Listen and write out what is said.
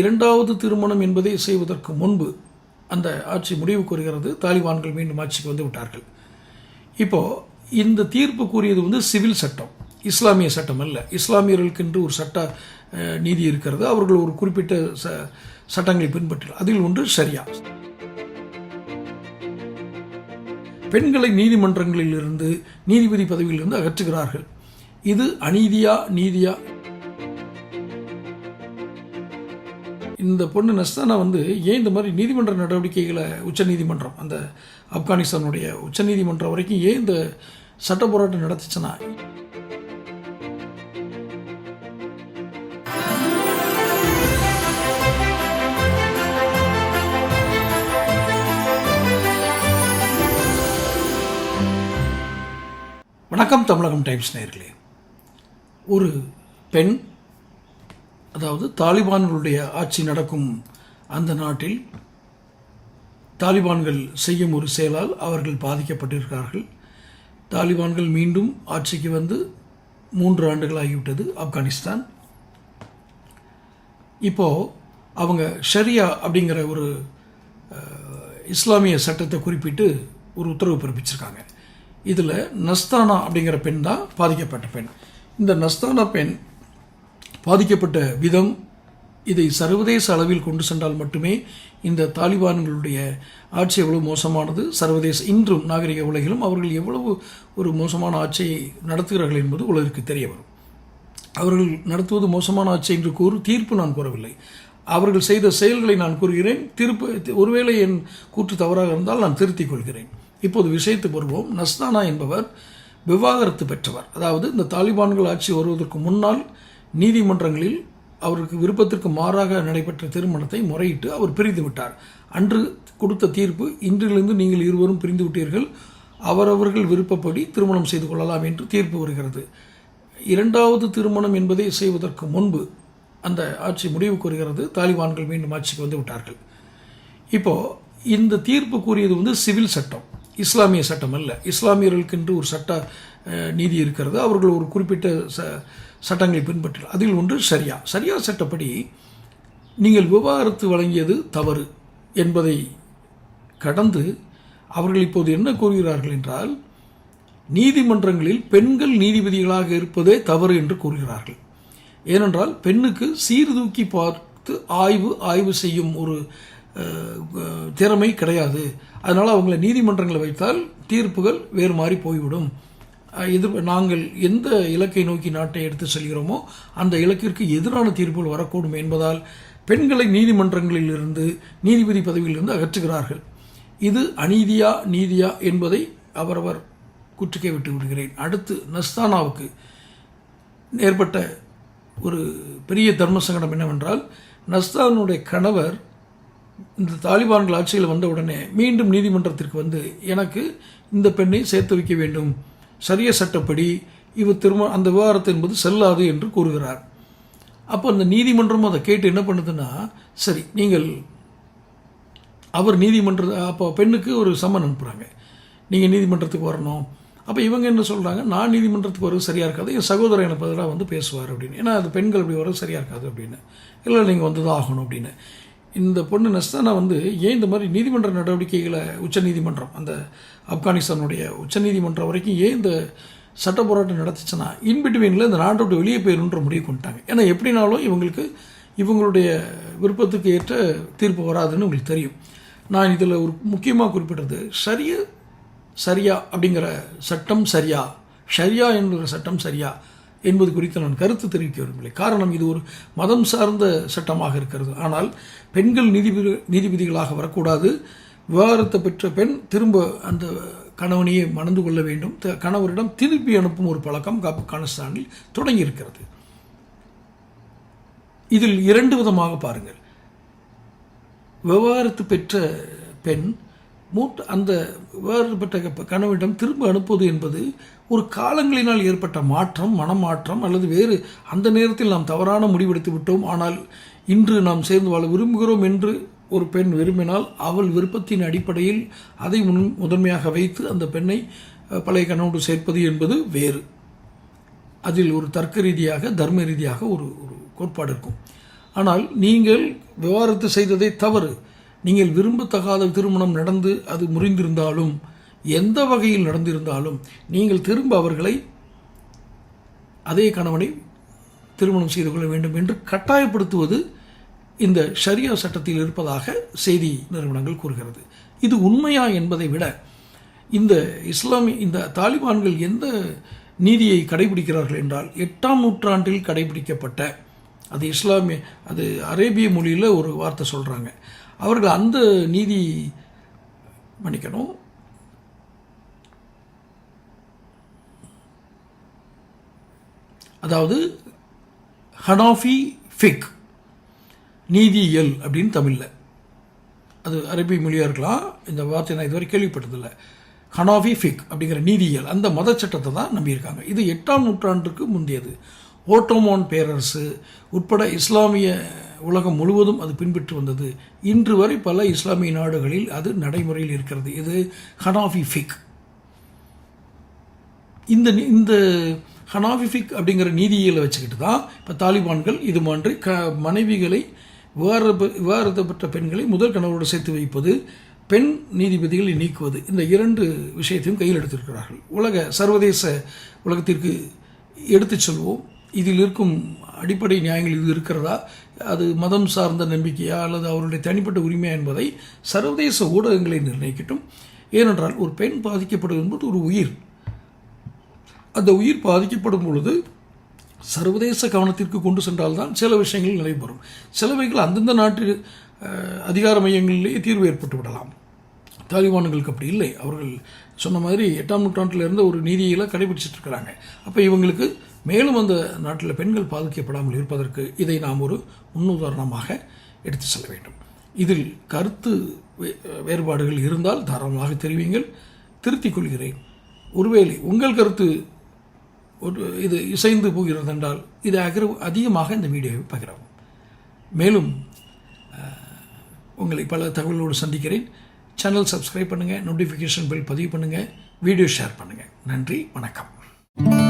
இரண்டாவது திருமணம் என்பதை செய்வதற்கு முன்பு அந்த ஆட்சி முடிவு கூறுகிறது. தாலிபான்கள் மீண்டும் ஆட்சிக்கு வந்து விட்டார்கள். இப்போ இந்த தீர்ப்பு கூறியது வந்து சிவில் சட்டம். இஸ்லாமிய சட்டம் அல்ல. இஸ்லாமியர்களுக்கென்று ஒரு சட்ட நீதி இருக்கிறது. அவர்கள் ஒரு குறிப்பிட்ட ச சட்டங்களை பின்பற்ற அதில் ஒன்று சரியா பெண்களை நீதிமன்றங்களில் இருந்து நீதிபதி பதவியிலிருந்து அகற்றுகிறார்கள். இது அநீதியா நீதியா இந்த பொண்ணு நஸ்தானா வந்து ஏன் இந்த மாதிரி நீதிமன்ற நடவடிக்கைகளை உச்சநீதிமன்றம் அந்த ஆப்கானிஸ்தானுடைய உச்சநீதிமன்றம் வரைக்கும் ஏன் இந்த சட்ட போராட்டம் நடத்துச்சுன்னா? வணக்கம் தமிழகம் டைம்ஸ் நேர்களே. ஒரு பெண் அதாவது தாலிபான்களுடைய ஆட்சி நடக்கும் அந்த நாட்டில் தாலிபான்கள் செய்யும் ஒரு செயலால் அவர்கள் பாதிக்கப்பட்டிருக்கிறார்கள். தாலிபான்கள் மீண்டும் ஆட்சிக்கு வந்து மூன்று ஆண்டுகள் ஆகிவிட்டது ஆப்கானிஸ்தான். இப்போது அவங்க ஷரியா அப்படிங்கிற ஒரு இஸ்லாமிய சட்டத்தை குறிப்பிட்டு ஒரு உத்தரவு பிறப்பிச்சிருக்காங்க. இதில் நஸ்தானா அப்படிங்கிற பெண் தான் பாதிக்கப்பட்ட பெண். இந்த நஸ்தானா பெண் பாதிக்கப்பட்ட விதம் இதை சர்வதேச அளவில் கொண்டு சென்றால் மட்டுமே இந்த தாலிபான்களுடைய ஆட்சி எவ்வளவு மோசமானது? சர்வதேச இன்றும் நாகரிக உலகிலும் அவர்கள் எவ்வளவு ஒரு மோசமான ஆட்சியை நடத்துகிறார்கள் என்பது உலகிற்கு தெரிய வரும். அவர்கள் நடத்துவது மோசமான ஆட்சி என்று கூறு தீர்ப்பு நான் கூறவில்லை. அவர்கள் செய்த செயல்களை நான் கூறுகிறேன். திருப்பு ஒருவேளை என் கூற்று தவறாக இருந்தால் நான் திருத்திக் கொள்கிறேன். இப்போது விஷயத்துக்கு வருவோம். நஸ்தானா என்பவர் விவாகரத்து பெற்றவர். அதாவது இந்த தாலிபான்கள் ஆட்சி வருவதற்கு முன்னால் நீதிமன்றங்களில் அவருக்கு விருப்பத்திற்கு மாறாக நடைபெற்ற திருமணத்தை முறையிட்டு அவர் பிரிந்து விட்டார். அன்று கொடுத்த தீர்ப்பு இன்றிலிருந்து நீங்கள் இருவரும் பிரிந்து விட்டீர்கள். அவரவர்கள் விருப்பப்படி திருமணம் செய்து கொள்ளலாம் என்று தீர்ப்பு வருகிறது. இரண்டாவது திருமணம் என்பதை செய்வதற்கு முன்பு அந்த ஆட்சி முடிவு கூறுகிறது. தாலிபான்கள் மீண்டும் ஆட்சிக்கு வந்து விட்டார்கள். இப்போ இந்த தீர்ப்பு கூறியது வந்து சிவில் சட்டம் இஸ்லாமிய சட்டம் அல்ல. இஸ்லாமியர்களுக்கென்று ஒரு சட்ட நீதி இருக்கிறது. அவர்கள் ஒரு குறிப்பிட்ட ச சட்டங்களை பின்பற்ற அதில் ஒன்று சரியா. சரியா சட்டப்படி நீங்கள் விவாகரத்து வழங்கியது தவறு என்பதை கடந்து அவர்கள் இப்போது என்ன கூறுகிறார்கள் என்றால் நீதிமன்றங்களில் பெண்கள் நீதிபதிகளாக இருப்பதே தவறு என்று கூறுகிறார்கள். ஏனென்றால் பெண்ணுக்கு சீர்தூக்கி பார்த்து ஆய்வு ஆய்வு செய்யும் ஒரு திறமை கிடையாது. அதனால் அவங்களை நீதிமன்றங்களை வைத்தால் தீர்ப்புகள் வேறு மாதிரி போய்விடும். எதிர் நாங்கள் எந்த இலக்கை நோக்கி நாட்டை எடுத்து செல்கிறோமோ அந்த இலக்கிற்கு எதிரான தீர்ப்புகள் வரக்கூடும் என்பதால் பெண்களை நீதிமன்றங்களில் இருந்து நீதிபதி பதவியிலிருந்து அகற்றுகிறார்கள். இது அநீதியா நீதியா என்பதை அவரவர் குற்றுக்கே விட்டு விடுகிறேன். அடுத்து நஸ்தானாவுக்கு ஏற்பட்ட ஒரு பெரிய தர்ம சங்கடம் என்னவென்றால் நஸ்தானுடைய கணவர் இந்த தாலிபான்கள் ஆட்சியில் வந்த உடனே மீண்டும் நீதிமன்றத்திற்கு வந்து எனக்கு இந்த பெண்ணை சேர்த்து வைக்க வேண்டும். சரிய சட்டப்படி இவர் திரும்ப அந்த விவகாரத்து என்பது செல்லாது என்று கூறுகிறார். அப்போ அந்த நீதிமன்றம் அதை கேட்டு என்ன பண்ணுதுன்னா சரி நீங்கள் அவர் நீதிமன்ற அப்போ பெண்ணுக்கு ஒரு சம்மன் அனுப்புகிறாங்க நீங்கள் நீதிமன்றத்துக்கு வரணும். அப்போ இவங்க என்ன சொல்கிறாங்க நான் நீதிமன்றத்துக்கு வரது சரியாக இருக்காது என் சகோதரர் எனக்கு பதிலாக வந்து பேசுவார் அப்படின்னு. ஏன்னா அது பெண்கள் அப்படி வரது சரியாக இருக்காது அப்படின்னு. இல்லை நீங்கள் வந்து தான் ஆகணும் அப்படின்னு. இந்த பொண்ணு நஸ்தானா வந்து ஏன் இந்த மாதிரி நீதிமன்ற நடவடிக்கைகளை உச்சநீதிமன்றம் அந்த ஆப்கானிஸ்தானுடைய உச்சநீதிமன்றம் வரைக்கும் ஏன் இந்த சட்ட போராட்டம் நடத்துச்சுன்னா இன்பிட்வீனில் இந்த நாட்டை விட்டு வெளியே போயிடும்ன்ற முடிவு கொண்டுட்டாங்க. ஏன்னா எப்படினாலும் இவங்களுக்கு இவங்களுடைய விருப்பத்துக்கு ஏற்ற தீர்ப்பு வராதுன்னு உங்களுக்கு தெரியும். நான் இதில் ஒரு முக்கியமாக குறிப்பிட்டது சரிய சரியா அப்படிங்கிற சட்டம் சரியா? ஷரியா என்கிற சட்டம் சரியா? என்பது குறித்து நான் கருத்து தெரிவிக்க விரும்பவில்லை. காரணம் இது ஒரு மதம் சார்ந்த சட்டமாக இருக்கிறது. ஆனால் பெண்கள் நீதிபதி நீதிபதிகளாக வரக்கூடாது. விவாகரத்தை பெற்ற பெண் திரும்ப அந்த கணவனையே மணந்து கொள்ள வேண்டும். த- கணவரிடம் திருப்பி அனுப்பும் ஒரு பழக்கம் ஆப்கானிஸ்தானில் தொடங்கி இருக்கிறது இதில் இரண்டு விதமாக பாருங்கள். விவாகரத்து பெற்ற பெண் மூத்த அந்த வேறுபட்ட கனவிடம் க- திரும்ப அனுப்புவது என்பது ஒரு காலங்களினால் ஏற்பட்ட மாற்றம் மனமாற்றம் அல்லது வேறு அந்த நேரத்தில் நாம் தவறான முடிவெடுத்து விட்டோம். ஆனால் இன்று நாம் சேர்ந்து வாழ விரும்புகிறோம் என்று ஒரு பெண் விரும்பினால் அவள் விருப்பத்தின் அடிப்படையில் அதை முன் முதன்மையாக வைத்து அந்த பெண்ணை பழைய கணவனோடு சேர்ப்பது என்பது வேறு. அதில் ஒரு தர்க்க ரீதியாக தர்ம ரீதியாக ஒரு ஒரு கோட்பாடு இருக்கும். ஆனால் நீங்கள் விவாகரத்து செய்ததை தவறு. நீங்கள் விரும்பத்தகாத திருமணம் நடந்து அது முறிந்திருந்தாலும் எந்த வகையில் நடந்திருந்தாலும் நீங்கள் திரும்ப அவர்களை அதே கணவனை திருமணம் செய்து கொள்ள வேண்டும் என்று கட்டாயப்படுத்துவது இந்த ஷரியா சட்டத்தில் இருப்பதாக செய்தி நிறுவனங்கள் கூறுகிறது. இது உண்மையா என்பதை விட இந்த இஸ்லாமிய இந்த தாலிபான்கள் எந்த நீதியை கடைபிடிக்கிறார்கள் என்றால் எட்டாம் நூற்றாண்டில் கடைபிடிக்கப்பட்ட அது இஸ்லாமிய அது அரேபிய மொழியில் ஒரு வார்த்தை சொல்கிறாங்க அவர்கள் அந்த நீதி மன்னிக்கணும். அதாவது ஹனாஃபி ஃபிக் நீதியியல் அப்படின்னு தமிழில். அது அரபி மொழியாக இருக்கலாம் இந்த வார்த்தை நான் இதுவரை கேள்விப்பட்டதில்லை. ஹனாஃபி ஃபிக் அப்படிங்கிற நீதியியல் அந்த மத சட்டத்தை தான் நம்பியிருக்காங்க. இது எட்டாம் நூற்றாண்டுக்கு முந்தையது. ஓட்டோமான் பேரரசு உட்பட இஸ்லாமிய உலகம் முழுவதும் அது பின்பற்றி வந்தது. இன்று வரை பல இஸ்லாமிய நாடுகளில் அது நடைமுறையில் இருக்கிறது. இது ஹனாஃபி ஃபிக் இந்த இந்த ஹனாஃபிஃபிக் அப்படிங்கிற நீதியியலை வச்சுக்கிட்டு தான் இப்போ தாலிபான்கள் இது மாதிரி க மனைவிகளை விவாகரப்பு விவாகரத்து பெண்களை முதல் கணவரோடு சேர்த்து வைப்பது பெண் நீதிபதிகளை நீக்குவது. இந்த இரண்டு விஷயத்தையும் கையில் எடுத்திருக்கிறார்கள். உலக சர்வதேச உலகத்திற்கு எடுத்துச் செல்வோம். இதில் இருக்கும் அடிப்படை நியாயங்கள் இது இருக்கிறதா? அது மதம் சார்ந்த நம்பிக்கையா? அல்லது அவருடைய தனிப்பட்ட உரிமையா என்பதை சர்வதேச ஊடகங்களை நிர்ணயிக்கட்டும். ஏனென்றால் ஒரு பெண் பாதிக்கப்படுவது என்பது ஒரு உயிர். அந்த உயிர் பாதிக்கப்படும் பொழுது சர்வதேச கவனத்திற்கு கொண்டு சென்றால்தான் சில விஷயங்கள் நிலைபெறும். சிலவைகள் அந்தந்த நாட்டு அதிகார மையங்களிலேயே தீர்வு ஏற்பட்டு விடலாம். தாலிபான்களுக்கு அப்படி இல்லை. அவர்கள் சொன்ன மாதிரி எட்டாம் நூற்றாண்டில் இருந்த ஒரு நீதியெல்லாம் கடைபிடிச்சிட்டு இருக்கிறாங்க. அப்போ இவங்களுக்கு மேலும் அந்த நாட்டில் பெண்கள் பாதிக்கப்படாமல் இருப்பதற்கு இதை நாம் ஒரு முன்னுதாரணமாக எடுத்து செல்ல வேண்டும். இதில் கருத்து வே- வேறுபாடுகள் இருந்தால் தாராளமாக தெரிவிங்கள் திருத்திக் கொள்கிறேன். ஒருவேளை உங்கள் கருத்து ஒரு இது இசைந்து போகிறது என்றால் இது அகிர அதிகமாக இந்த வீடியோவை பகிரவும். மேலும் உங்களை பல தகவலோடு சந்திக்கிறேன். சேனல் சப்ஸ்கிரைப் பண்ணுங்கள் நோட்டிஃபிகேஷன் பில் பதிவு பண்ணுங்கள் வீடியோ ஷேர் பண்ணுங்கள் நன்றி வணக்கம்.